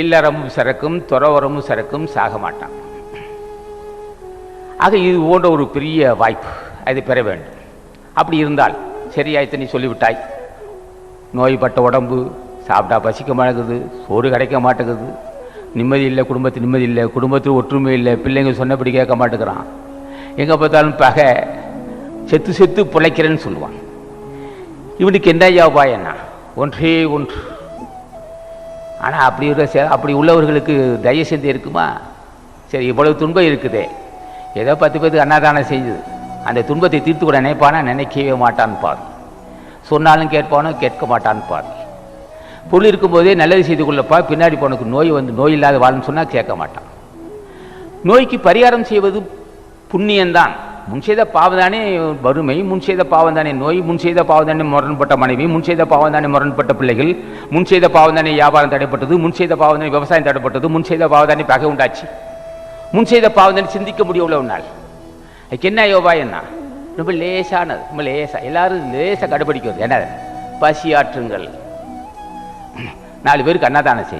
இல்லறமும் சிறக்கும் துறவரமும் சிறக்கும் சாக மாட்டான். ஆக இது போன்ற ஒரு பெரிய வாய்ப்பு அதை பெற வேண்டும். அப்படி இருந்தால் சரியாய்த்து நீ சொல்லிவிட்டாய். நோய்பட்ட உடம்பு சாப்பிட்டா பசிக்க மாட்டேங்குது சோறு கிடைக்க மாட்டேங்குது. நிம்மதி இல்லை குடும்பத்து நிம்மதி இல்லை குடும்பத்தில் ஒற்றுமை இல்லை பிள்ளைங்க சொன்னபடி கேட்க மாட்டேங்கிறான். எங்கே பார்த்தாலும் பகை செத்து செத்து பிழைக்கிறேன்னு சொல்லுவான். இவனுக்கு என்ன யோபாயம் என்ன ஒன்றே ஒன்று. ஆனால் அப்படி இருக்கிற அப்படி உள்ளவர்களுக்கு தயவு செஞ்சு இருக்குமா? சரி இவ்வளவு துன்பம் இருக்குதே. ஏதோ பத்து பேருக்கு அன்னதானம் செய்யுது. அந்த துன்பத்தை தீர்த்து கூட நினைப்பானா? நினைக்கவே மாட்டான்னு பாரு சொன்னாலும் கேட்பானோ? கேட்க மாட்டான்னு பாரு பொருள் இருக்கும்போதே நல்லது செய்து கொள்ளப்பா. பின்னாடி போனக்கு நோய் வந்து நோய் இல்லாத வாழ்னு சொன்னால் கேட்க மாட்டான். நோய்க்கு பரிகாரம் செய்வது புண்ணியம்தான். முன் செய்த பாவம் வறுமை முன் செய்த பாவந்தானே நோய் முன் செய்த பாவதானே முரண்பட்ட மனைவி முன் செய்த பாவந்தானே முரண்பட்ட பிள்ளைகள் முன் செய்த பாவந்தானே வியாபாரம் தடைப்பட்டது முன் செய்த பாவம் விவசாயம் தடைப்பட்டது முன் செய்த பாவதானே பகை உண்டாச்சு. முன் செய்த பாவம் தானே சிந்திக்க முடியவில்லை உன்னால் அதுக்கு என்ன யோபா என்ன? ரொம்ப லேசானது ரொம்ப லேசா. எல்லாரும் லேசாக கடைபிடிக்கிறது என்ன பசி ஆற்றுங்கள். நாலு பேருக்கு அன்னதானம் செய்